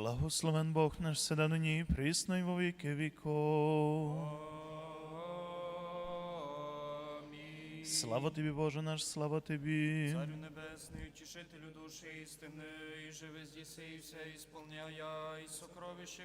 Благословен Бог наш седа нині присно і во віки віков. Слава тобі, Боже наш, слава тобі. Царю небесний, утішителю душі істини, і живи здійсився, і сповняя, і сокровище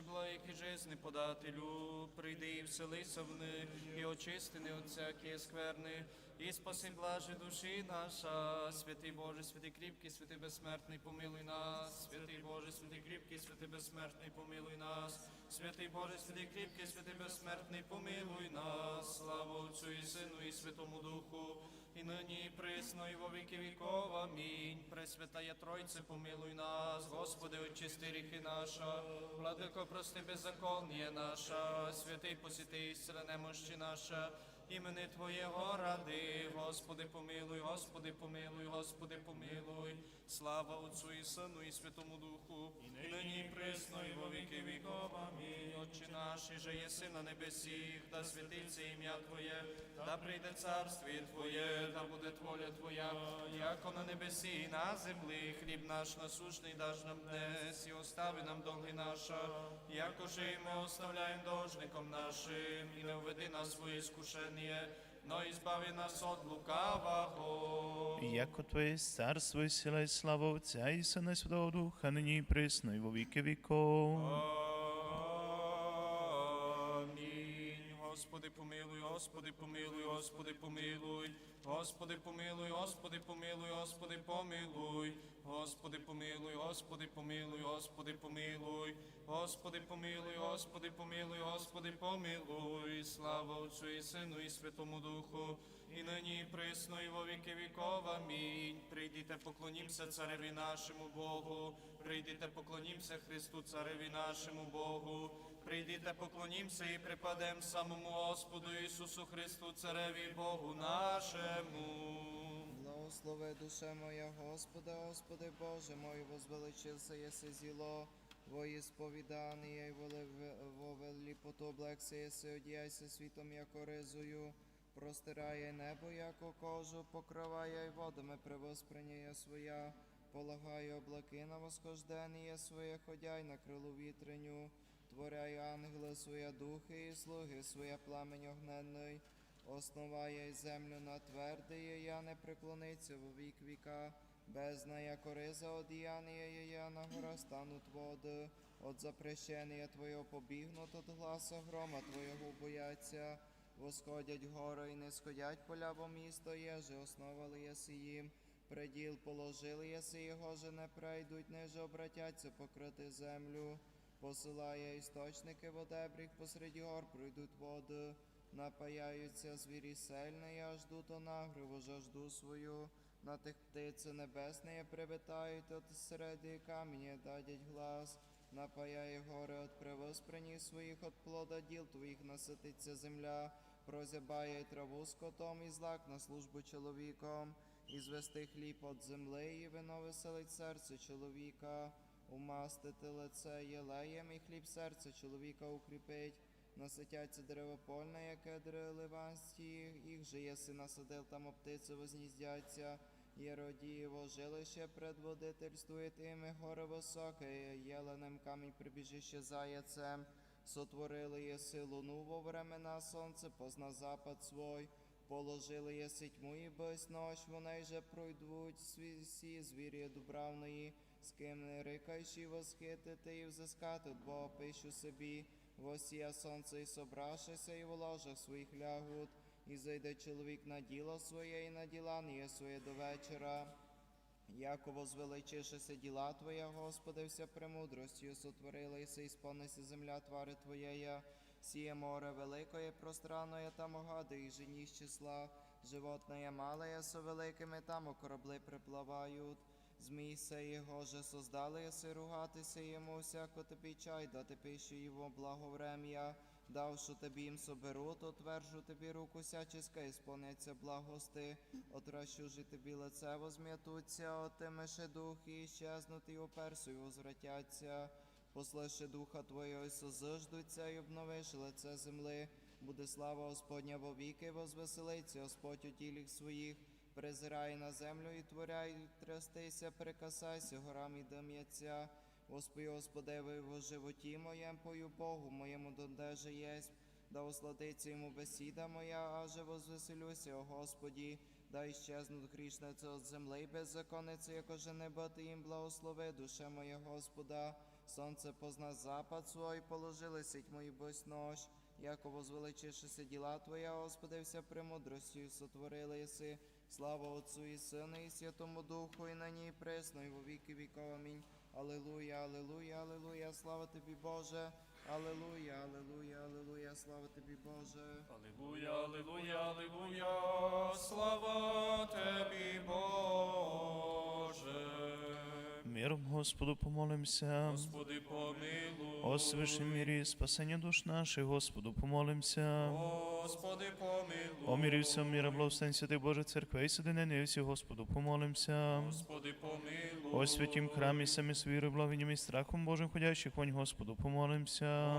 і жизни подателю, прийди і вселися в них, і очисти не от всякі скверни, і спаси блажи душі наша, святий Боже, святий кріпкий, святий безсмертний, помилуй нас, святий Боже, святий кріпкий, святий безсмертний, помилуй нас, святий Боже, святий кріпкий, святий безсмертний, помилуй нас, слава Отцю і Сину, і Святому Духу, і нині, і присно, і во віки віков. Амінь. Пресвятая Тройце, помилуй нас, Господи, очисти ріхи наша, владико, прости беззаконніє наша, святий посіти ісцеле немощі наша, імени Твоєго ради, Господи, помилуй, Господи, помилуй, Господи, помилуй, слава Отцю і Сину, і Святому Духу, і нині, і присно, і во віки віков. Амінь. Отче наш, і же єси на небесі, да святиться ім'я Твоє, да прийде царство Твоє, да буде воля Твоя, яко на небесі і на землі, хліб наш насущний даж нам днес, і остави нам долги наша, яко же і ми оставляємо должником нашим, і не введи нас в своє скушення, совершеннее, но избави нас от лукавого. Яко Твое царство и сила и слава Отца и Сына и Святого Духа, ныне и пресно и во веки веков. Аминь. Господи, помилуй, Господи, помилуй, Господи, помилуй, Господи, помилуй, Господи, помилуй, Господи, помилуй, Господи, помилуй, Господи, помилуй, Господи, помилуй, Господи, помилуй, Господи, помилуй, слава Отцю і Сину, і Святому Духу, і нині, і присно, і во віки віков. Амінь. Прийдіте, поклонімся цареві нашому Богу, прийдіте, поклонімся Христу, цареві нашому Богу, прийдіте, поклонімся і припадем самому Господу Ісусу Христу, цареві Богу нашому. Благослови душе моя Господа, Господи Боже мой, возвеличился єси зіло, Твої сповідання, і вовелі потоблекся єси, одіяйся світом, яко ризою, простирає небо, яко кожу, покриває й водами привосприняє своя, полагає облаки на восхождення своє, ходяй на крилу вітреню, творяй ангели своя духи і слуги своє пламень огненний, Основає землю на твердиє, я не преклониться во вік віка, бездна яко риза одіяння, я на гора стануть води, от запрещення Твого побігнут, от гласа грома Твого бояться, восходять гори і не сходять поля, бо місто єже, основали єси їм, приділ положили єси його, же не прийдуть, неже обратяться покрити землю, посилає істочники водебріг, посеред гор пройдуть води, напаяються звірі сельні, я жду то нагриву, жажду свою, на тих птиці небесні привітають, от середи каміння дадять глас, напаяє гори от привосприні своїх, от плода діл твоїх насититься земля, прозябає траву скотом і злак на службу чоловіком, і звести хліб от земли, і вино веселить серце чоловіка, умастити лице єлеєм, і хліб серце чоловіка укріпить. Наситяться деревопольне, яке ливанські, їх же єси насадив, там птиці возніздяться. Єродієво жилище предводительствує тими горе високе, єленем камінь прибіжище заяцем. Сотворили єси луну во времена сонце, позна запад свой. Положили єси тьму і без ночь, вони же пройдуть всі звірі дубравної, з ким не рикайші восхитити і взискати, бо пишу собі. Восія сонце і собрашися, і в ложах своїх лягут, і зайде чоловік на діло своє, і на діла не своє до вечора. Яко возвеличишися діла Твоя, Господи, вся премудростю сотворила і си сповнися земля твари Твоєя, сіє море великое, пространное, там огади і жені з числа, животне мале, со великими, там у корабли приплавають. Змій се його же создали, єси ругатися йому, всяко тобі чай, дати пищу його благоврем'я, давши тобі їм соберу, то твержу тобі руку всяческа, і сповняться благости, отращу же тобі лице возм'ятуться, отимеше дух і щезнуть, і оперсу, і возвратяться. Послеши духа Твого, і созиждуться, і обновиш лице земли. Буде слава Господня во віки, возвеселиться Господь у тіліх своїх. Презирай на землю і творяй, трястися, прикасайся, горам і дим'яться. Господи, Господеве, во животі моєм, пою Богу моєму дондеже єсть. Да осладиться йому бесіда моя, аже возвеселюся, о Господі. Да іщезнуть грішниці от земли і беззаконниці, якоже небо ти їм благослови, душе моя Господа. Сонце позна запад свой, положили сіть мої бось нож. Яко возвеличишися діла Твоя, Господи, вся премудростю сотворили єси. Слава Отцу і Сину, і Святому Духу, і на ній пресно, і во віки віков. Амінь. Алілуя, алілуя, алілуя, слава тобі, Боже. Алілуя, алілуя, алілуя, слава тобі, Боже. Аллилуйя, аллилуйя, аллилуйя, слава Тебі, Боже. Миром Господу помолимся. Господи, помилуй. О свишем мірі, спасення душ наших, Господу помолимся. Господи, помилуй. О мірі всього міра, благословен святий Боже церкви і соединення всі, Господу помолимся. Господи, помилуй. О святім храмі, самі з вірою, благовінням і страхом Божим ходящих, вонь Господу помолимся.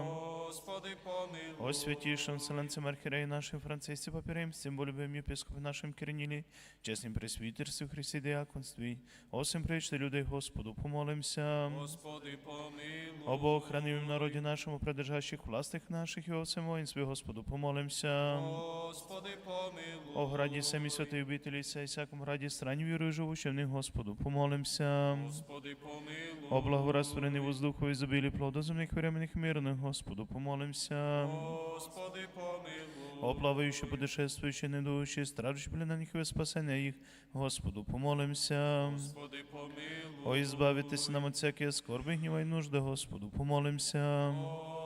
Господи, помилуй. О святейшем вселенцем архиереи нашим Франциске Папиремстем, болюбим епископе нашим Кириниле, честным пресвитерстве Христе диаконстве, о всем пречте людей Господу помолимся. Господи, помилуй. О Бог, хранимом народе нашему, продержащих властях наших и о всем воинстве Господу помолимся. Господи, помилуй. О граді самі святої обителі, і всякому граді страні вірую живущим в них Господу помолимся. Господи, помилуй. О благорастворенный воздуху, изобилие плода земных временных мирных Господу помолимся. Господи, помилуй. О плавающие, путешествующие, недующие, страждущие пленных и спасения их, Господу помолимся. Господи, помилуй. О избавитесь нам от всякие скорби, гнева и нужды, Господу помолимся.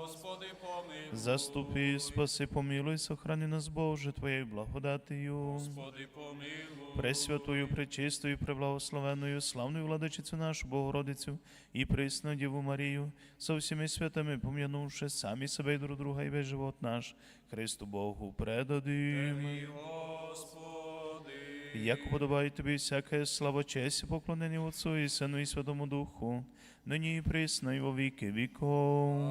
Господи, помилуй. Заступи, спаси, помилуй, сохрани нас, Боже, Твоєю благодатію. Господи, помилуй. Пресвятую, пречистою, преблагословенною, славною владичицю нашу Богородицю і присну Діву Марію, со всіми святами, пом'янувши самі себе і друг друга і весь живот наш, Христу Богу предадим. Господи Як подобає тобі всяке слава, честь і поклонення Отцу і Сину і Святому Духу, нині і присно, і во віки віков.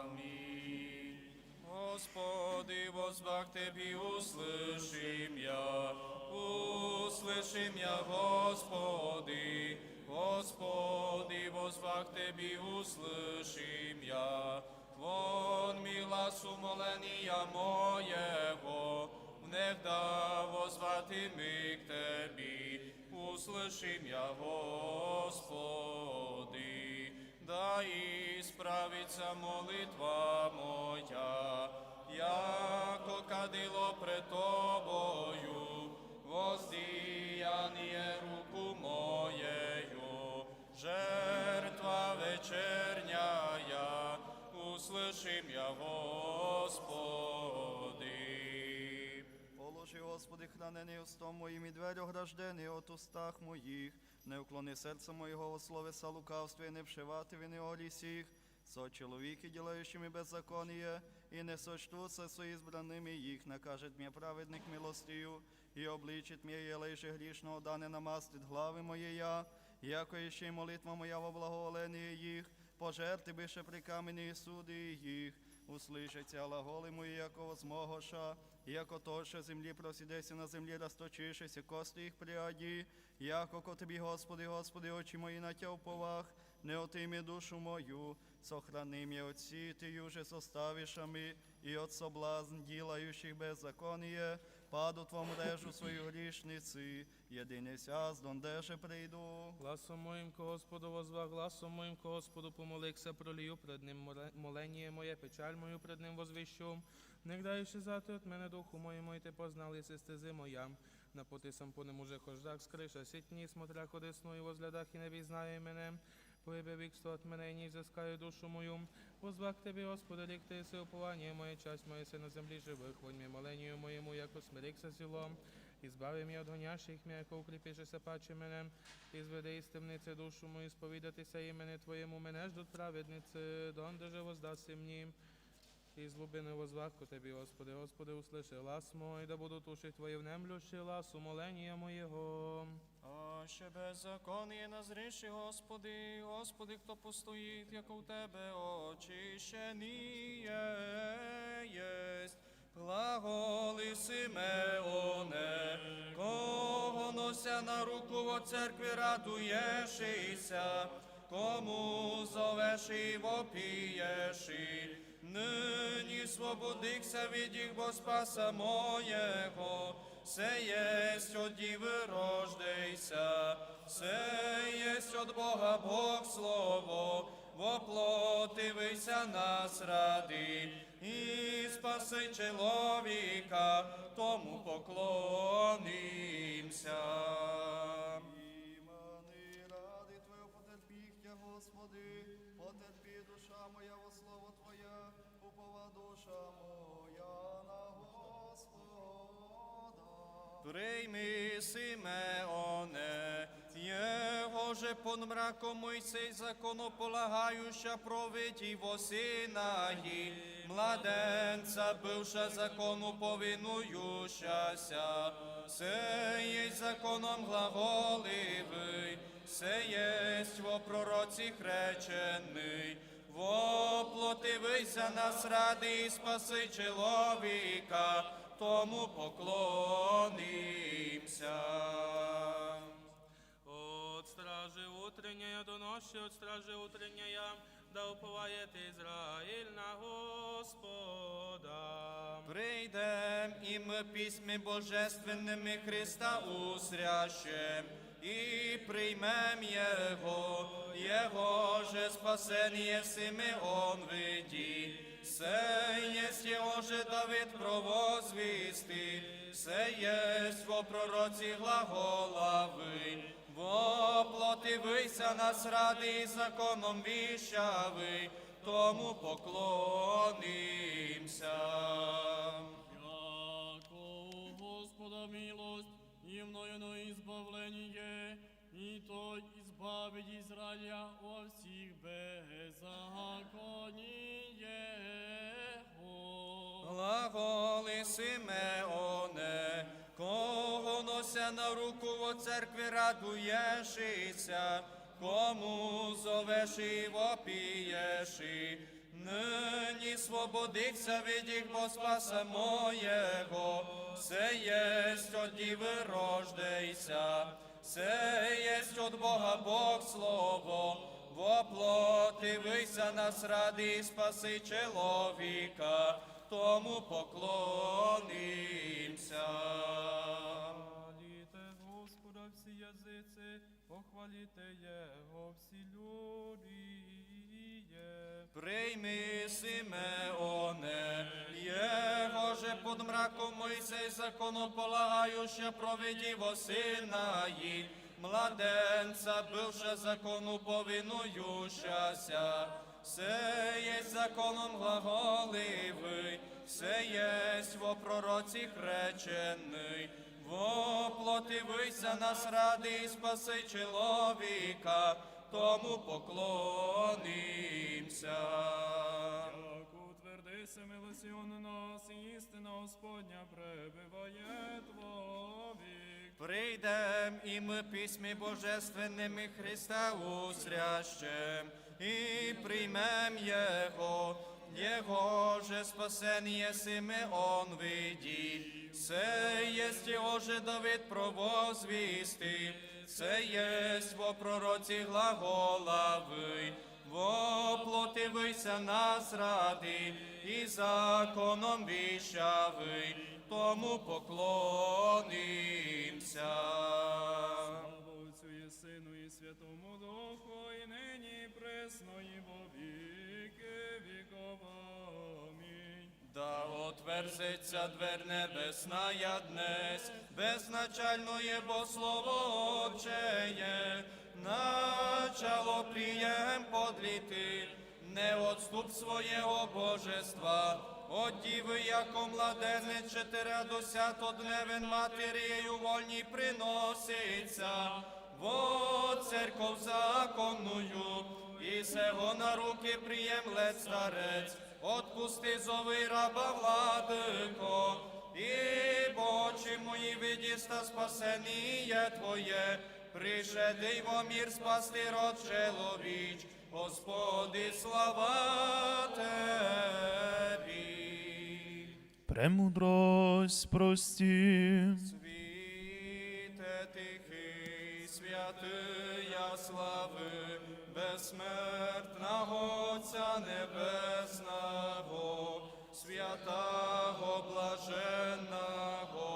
Аминь. Господи, возвах Тебе услышим я, услышим я, Господи, Господи, возвах Тебе услышим я, вон мила сумоления моего, внегда возвати ми к Тебе, услышим я, Господи, да исправится молитва моя, яко кадило пред Тобою, воздіяние руку моєю, жертва вечерняя, услышим я, Господи. Положи, Господи, хранений устом моїм і двері ограждені от устах моїх. Не уклони серце моєго от словеса лукавства, і не вшивати вини о лісіх. Со чоловіки, ділаючими беззаконие, і не сочтуться со избранными їх, накажет мне праведник милостию, і обличить мне єлейше грішного, да не намастить глави моєя, яко іще й молитва моя во благоволенні їх, пожерти бише при камені і суди їх, услышаться глаголи мої, яко возмогоша, яко то, землі просідеся на землі, розточишися, кости їх пряді, яко ко тобі, Господи, Господи, очі мої на тя уповах, не отимі душу мою, сохрани м'я от сітию з составишами, і от соблазн ділаючих беззаконие, паду твом режу свою грішниці, єдине сяз, дондеже прийду. Гласом моїм Господу возва, гласом моїм Господу помолився, пролію пред ним моле- молення моє, печаль мою пред ним возвіщу. Не гдаючи зати от мене духу моєму, і ти познали стези моя. На поти сам по нему же хождак, скриша сітні, смотря ходисну і возглядах, і не візнає мене. Поїбе вікство от мене, і не взискаю душу мою. Возвах Тебе, Господи, лік ти си уповання моє, часть моє си на землі живих, вонь мій моленію моєму, яко усмирікся зілом. І збави мій от гонящих м'я, яко укріпішеся паче мене. І зведи із темниці душу мою, сповідатися імені Твоєму, мене ждуть праведниці, донде же воздаси мені. І з глубини возвах ко Тебі, Господи, Господи, услиши глас мой, да буду тушить Твої внемлющі глас умолення моєго. А ще беззаконnie назріши, Господи, Господи, хто постоїть, як у Тебе очищеніє єсть. Глаголи Симеоне, кого нося на руку во церкві радуєшися, кому зовеш і вопієши. Нині свободихся від їх, бо спаса моєго, се єсть от діви рождейся, се єсть от Бога Бог слово, воплотивися нас ради, і спаси чоловіка, тому поклонимся. Ради Твого потерпіхтя, Господи, потерпі душа моя во слово Твоє, душа моя на Господа. Прийми Симеоне, Його же пон мраком Мойсей законополагающа провиді во синаї, младенця бивша закону повинующася, се законом глаголивий, се єсть во пророці речений, воплотивися нас ради і спаси чоловіка, тому поклонимся. От стражи утренняя до ночи, от стражи утренняя, да уповает Израиль на Господа. Прийдем і ми письми божественними Христа усрящем, і приймем Його, Його же спасення Симеон виді. Се єсть Його же Давид провозвісти, се єсть во пророці глаголави, воплотивися нас ради і законом віщави, тому поклонимся. Яко Господа милость, мною на избавление, и то избавить Израиля во всех беззакониях. Глаголи Симеоне, кого нося на руку во церкві радуєшися, кому зовеш і вопієши, нині свободиться від їх, бо спаса моєго, се єсть от діви рождейся, се єсть от Бога Бог слово, воплотивися нас ради і спаси чоловіка, тому поклонимся. Язиці, похваліте Його всі люди. Прийми Симеоне, Його же под мраком Мойсей законополагающе проведі во синаї, младенця бивше закону повинующася, все єсть законом глаголивий, все єсть во пророці речений, воплотивися нас ради і спаси чоловіка, тому поклонимся. Як утвердися милосіон нас, і істина Господня пребиває Твовік. Прийдем і ми письми божественними Христа усрящем, і приймем Його, Його же спасення Симеон виді, се єсть Його же Давид провозвісти, се єсть во пророці глаголави, воплотивися нас ради, і законом віщавий, тому поклонимся. Сину і Святому Духу, і нині і пресно, і во віки віков. Амінь. Да отверзиться двер небесна я днес, безначальное бо слово Отчеє, начало приєм подліти, не отступ своєго божества, от діви, яко младенець чотиря досято дневен матерією вольні приноситься, во церков законную, і сего на руки приємле старець, отпусти зови раба владико, і бочі мої видіста спасеніє Твоє, пришедий во мір спасти род чоловіч, Господи, слава Тебі. Премудрость прості. Святия слави, безсмертного Отця Небесного, святого блаженного,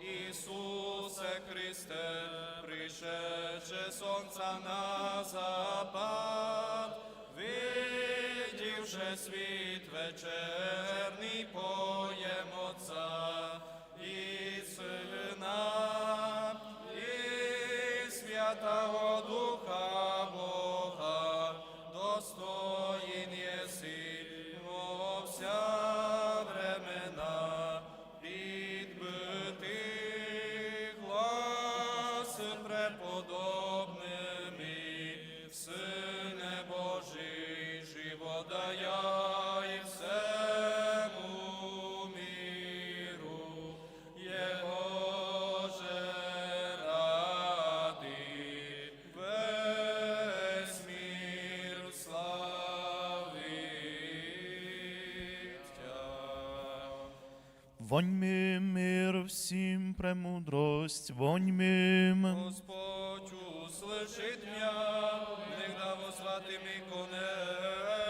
Ісусе Христе, пришедше сонця на запад, видівши світ вечерний поєм Отця і Сина, всім премудрость, воньми. Господь услышит меня, негда возвати ми конему.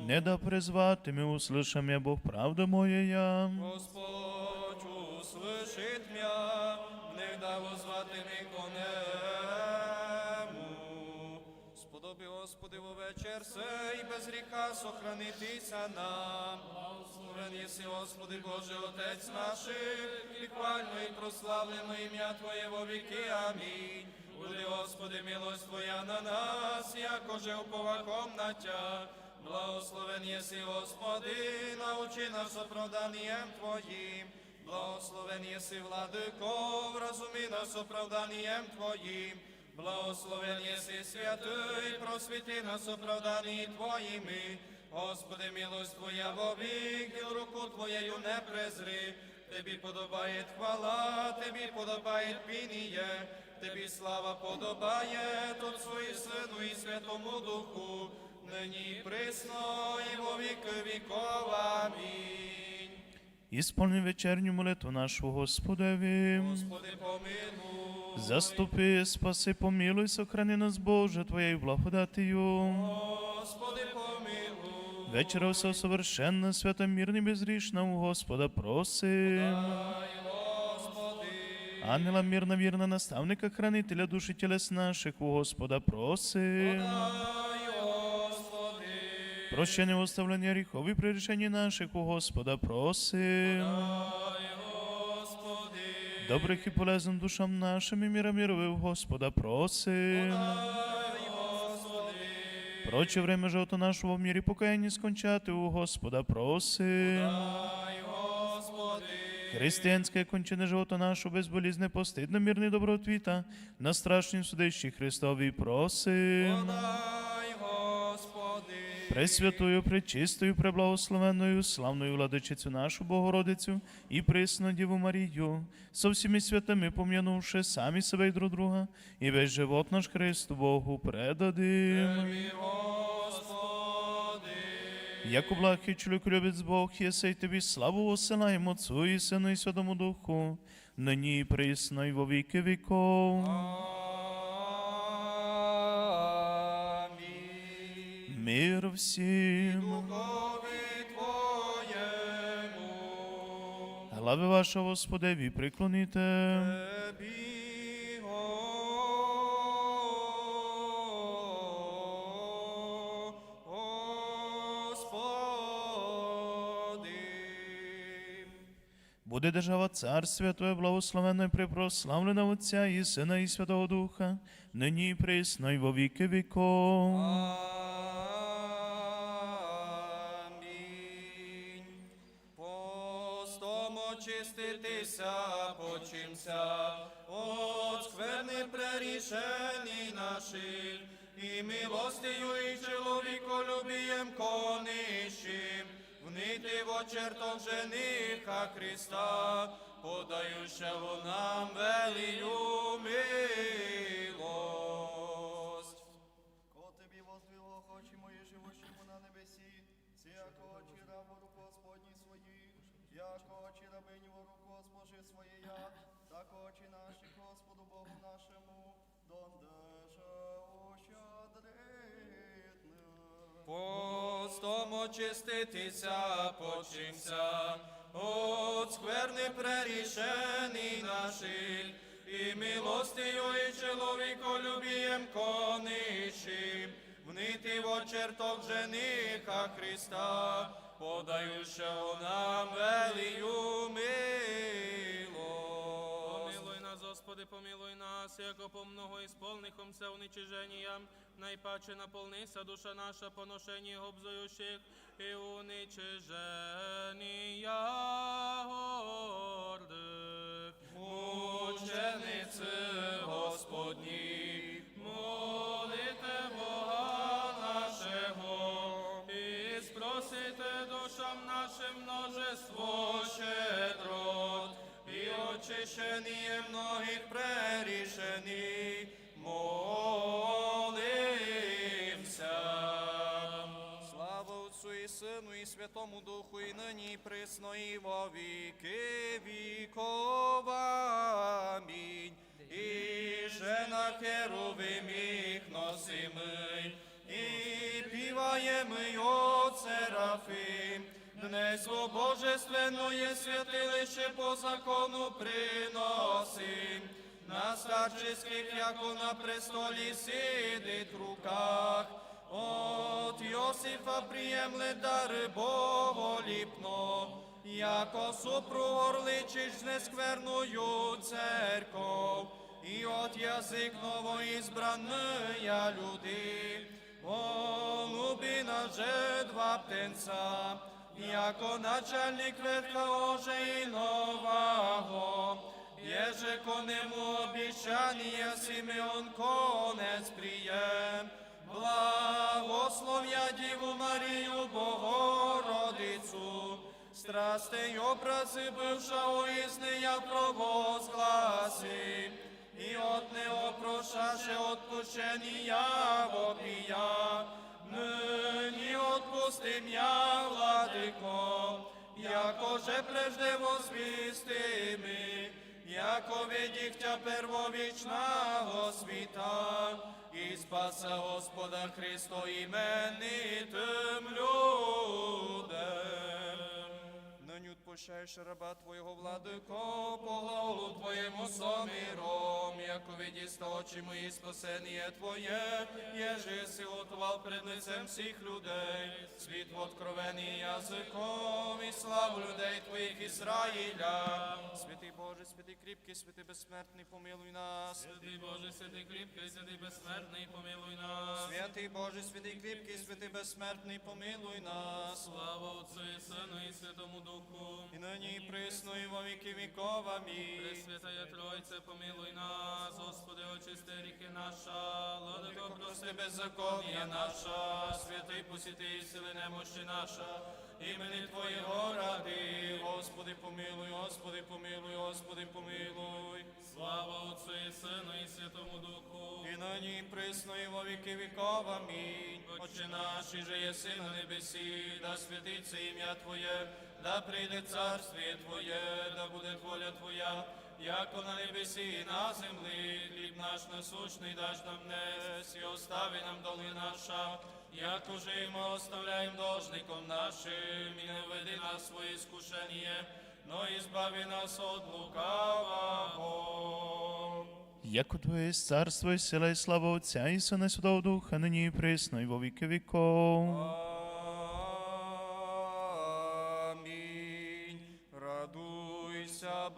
Не да призвати ми услышам я Бог правда моя. Господь услышит меня, негда возвати ми конему. Господи, во вечір сей, без гріха сохранитися нам. Благословен єси, Господи, Боже, Отець наших, і хвально і прославлено ім'я Твоє во віки. Амінь. Буде, Господи, милость Твоя на нас, якоже уповаком на Тя. Благословен єси, Господи, научи нас оправданням Твоїм. Благословен єси, владико, вразуми нас оправданням Твоїм. Благословен єси святий, просвіти нас оправдані Твоїми. Господи, милость Твоя вовік, і руку Твоєю не презри. Тобі подобає хвала, Тобі подобає пініє, Тобі слава подобає Отцу і Сину і Святому Духу, нині і присно і во віки віков. Амінь. Ісполни вечерню молитву нашу Господеві. Господи, помилуй. Заступи, спаси, помилуй, сохрани нас, Боже, Твоєю благодатію. Господи, помилуй. Вечера все совершенно, свято, мирно, безгрішна, у Господа просим. Господи. Ангела мирно, вірна, наставника, хранителя душі тілес наших, у Господа просим. Прощення оставлення гріхов і прирішення наших, у Господа просим. Добрих і полезних душам нашим і міра міровив, Господа просим. Проче время живота нашого в мірі покаяння скончати, у Господа просим. Християнське кончене живота нашого безболізне, постидно, мирний добротвіта, на страшнім судищі Христові просим. Пресвятою, пречистою, преблагословенною, славною владичицю нашу Богородицю і присну Діву Марію, со всіми святими пом'янувши самі себе і друг друга, і весь живот наш Христу Богу предадим. Як облахи чоловік любить Бог, єсей тобі славу осилаємо Отцу і Сину і Святому Духу, нині і присно і во віки віков. Мир всім. Духові Твоєму. Глави ваша, Господеві, Буде держава царствя Твоє благословенна і припрославлена Отця і Сина і Святого Духа, нині і присно і во віки віков. Очиститися, почимся, от скверни прерішені наші, і милостию і чоловіколюбієм конищим, внити в очерток жениха Христа, подаючого нам велію милость. Госпожи своєя, так очі наші Господу Богу нашему, дондеже ущадритне. Постом очиститися почимся, от скверни прерішений наших, і милостию і чоловіколюбієм конищим, внити в очерток жениха Христа, подаючого нам велію милость. Помилуй нас, Господи, помилуй нас, яко по много исполнихом се уничижениям, найпаче наполнися душа наша поношення обзуючих і уничиження гордих. Мучениці Господні, очищення многих прерішені, молимся. Слава Отцу і Сину і Святому Духу, і нині і присно, і во віки віков. Амінь. І же на херовиміх носими, і піваємо серафим. Днес о божественное святилище по закону приносим. На старческих, яко на престолі сидить в руках. От Йосифа приємле дари боголіпно, яко супругорличиш нескверною церков, і от язик новоізбраної люди, голуби на же два птенця, яко начальник верха Оже і нового, Еже конему обещание Симеон конец прием, Благословя Діву Марію Богородицю, страстей образи бившого із нея провозгласи, і от неопрошаше отпущення вопія, нині отпустим я, владико, яко же прежде возвістими, яко видіхтя первовічного світа, і спаса Господа Христо іменитим людям. Нині раба Твоєго владико, по глаголу Твоєму somіrom, яко видіста очі мої спасення Твоє, єже си готував пред лицем всіх людей, світ откровений язиком і славу людей Твоїх Ізраїля. Святий Боже, святий кріпкий, святий безсмертний, помилуй нас. Святий Боже, святий кріпкий, святий безсмертний, помилуй нас. Святий Боже, святий кріпкий, святий безсмертний, помилуй нас. Слава Отцу і Сину і Святому Духу. Нині і присно, і во віки віков. Амінь. Пресвятая Тройце, помилуй нас, Господи, очисти ріки наша, владико, прости беззаконня наша, святий посіти і сили немощі наша, імені Твоєго ради, Господи помилуй, Господи помилуй, Господи помилуй. Слава Отцу і Сину і Святому Духу. І нині і присно, і во віки віков. Амінь. Отче наш, і же єси на небесі, да святиться ім'я Твоє, да прийде царствіє Твоє, да буде воля Твоя, яко на небесі і на землі, хліб наш насущний даш нам днес, і остави нам доли наша, як уже і ми оставляємо должником нашим, і не веди нас своє скушення, но избави нас от лукавого. Яко Твоє є царство і сила і слава Отця і Сина Святого Духа, нині і присно, і во віки віков.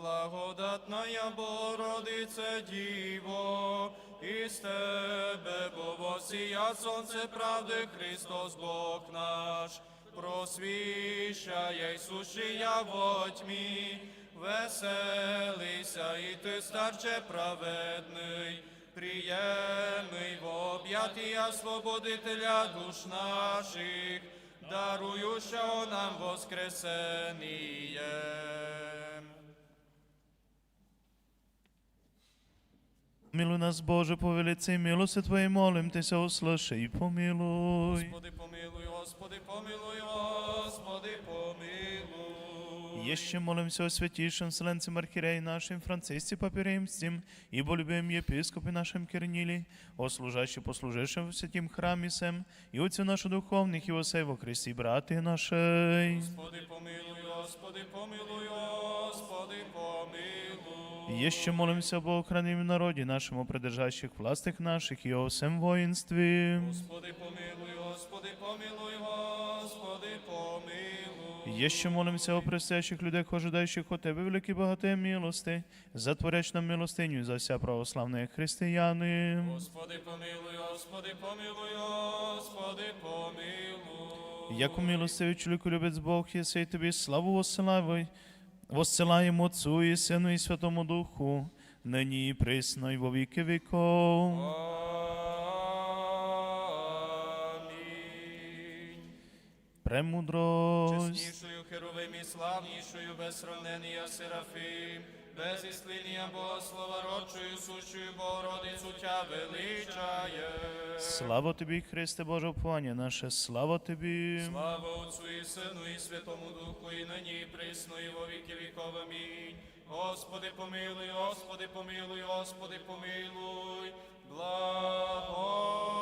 Благодатная Богородице Діво, із тебе, бо восія сонце правди Христос Бог наш, просвіщає й сушія во тьмі, веселися, і ти, старче праведний, приємний в об'ятія свободителя душ наших, даруючого нам воскресеніє. Милуй нас, Боже, по велиці милости Твоєї, молим Тися, услыши і помилуй. Господи помилуй, Господи помилуй, Господи помилуй. Еще молимся о святейшем Вселенцем Архиерее нашим Франциске Папе Римским, ибо любим епископе нашим Кирниле, о служащем послужившем в святім храмі сем, і отцю нашу духовних, і осей во Христі, брати нашей. Господи, помилуй, Господи, помилуй, помилуй. Еще молимся об охранении народе нашему, придержащих властях наших и о всем воинстве. Господи, помилуй, Господи, помилуй, Господи, помилуй. Еще молимся о предстоящих людях, ожидающих от Тебе великі багатые милости, затворяч нам милостиню і за вся православные християни. Господи, помилуй, Господи, помилуй, Господи, помилуй. Яку милостивий чоловіку любець Бог, єси і тобі славу воссилаємо, воссилаємо Отцу і Сину і Святому Духу, нині і присно, і во віки віков. Амінь. Премудрость. Чеснішою херовим і славнішою, без сравнення Серафим, без іслинія Богослова, родчою, сущою Богородицю Тя величає. Слава тобі, Христе Боже, уповання наше, слава тобі. Слава Отцу і Сину і Святому Духу, і нині, і присно, і во віки віков. Амінь. Господи, помилуй, Господи, помилуй, Господи, помилуй, благослови.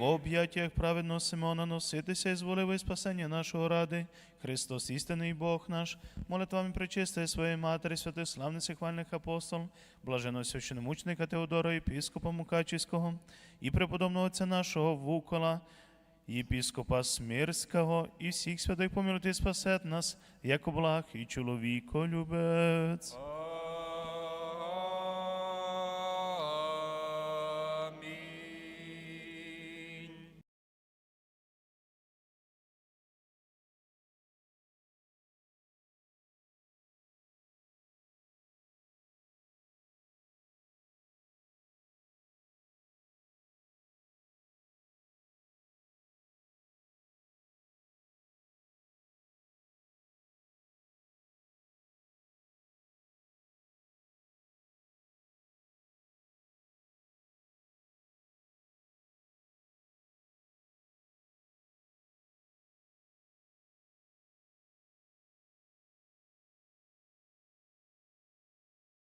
В об'яттях праведного Симона носитися і зволив спасення нашого ради. Христос, істинний Бог наш, молитвами причистої своєї матері, святих славних і хвальних апостол, блаженого священомучника Теодора, єпіскопа Мукачівського, і преподобного отця нашого Вукола, єпіскопа Смирського, і всіх святих помилуйте спасет нас, як благ і чоловіко любець.